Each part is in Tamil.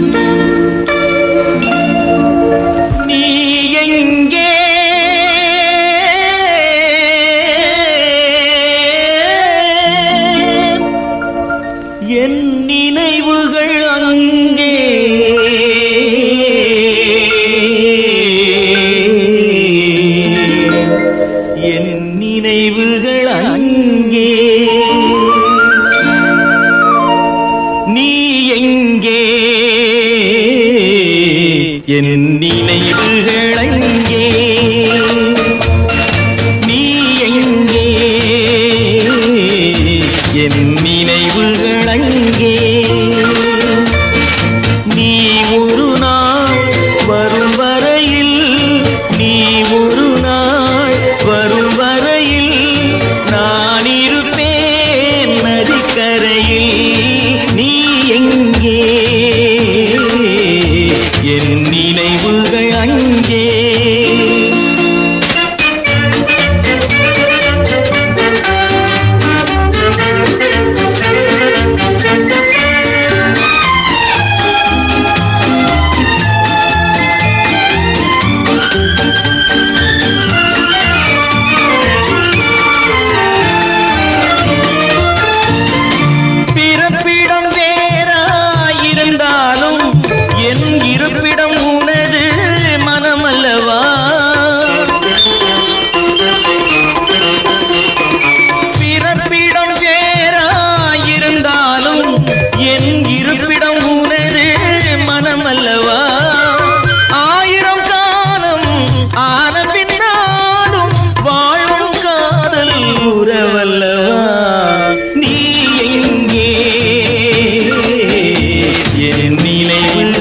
நீ என் இருப்பிடம் உனது மனம் அல்லவா ஆயிரம் காலம் ஆன பின்னாலும் வாழும் காதல் உறவல்லவா? நீ எங்கே? என் நிலையில்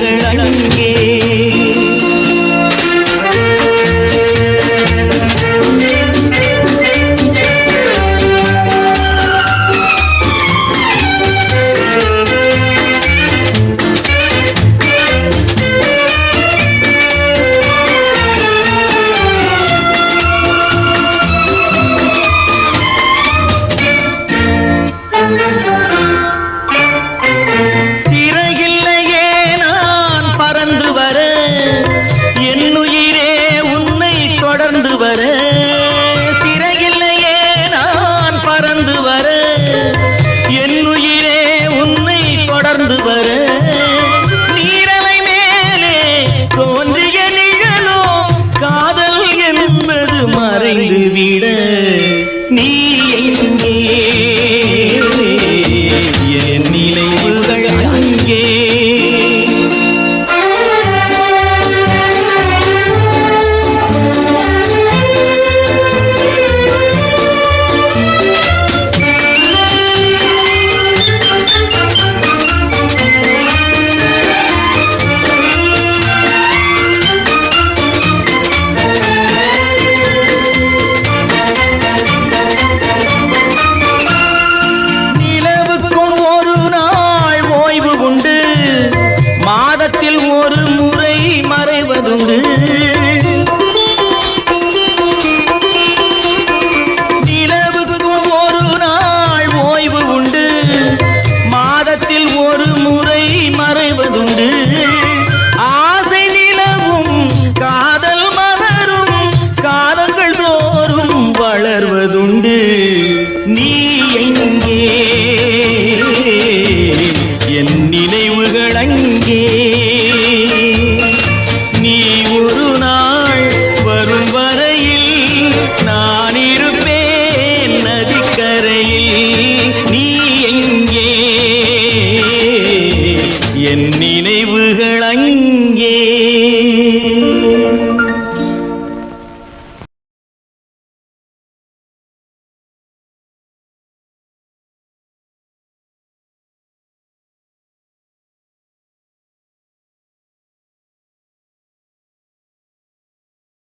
சிறகில்லையே நான் பறந்து வர என்னுயிரே உன்னை தொடர்ந்து வர. சிறகில்லையே நான் பறந்து வர என்னுயிரே உன்னை தொடர்ந்து வர. நீரலை மேலே தோன்றிய நிழலோ காதல் என்பது மறைந்து விட நீ எங்கே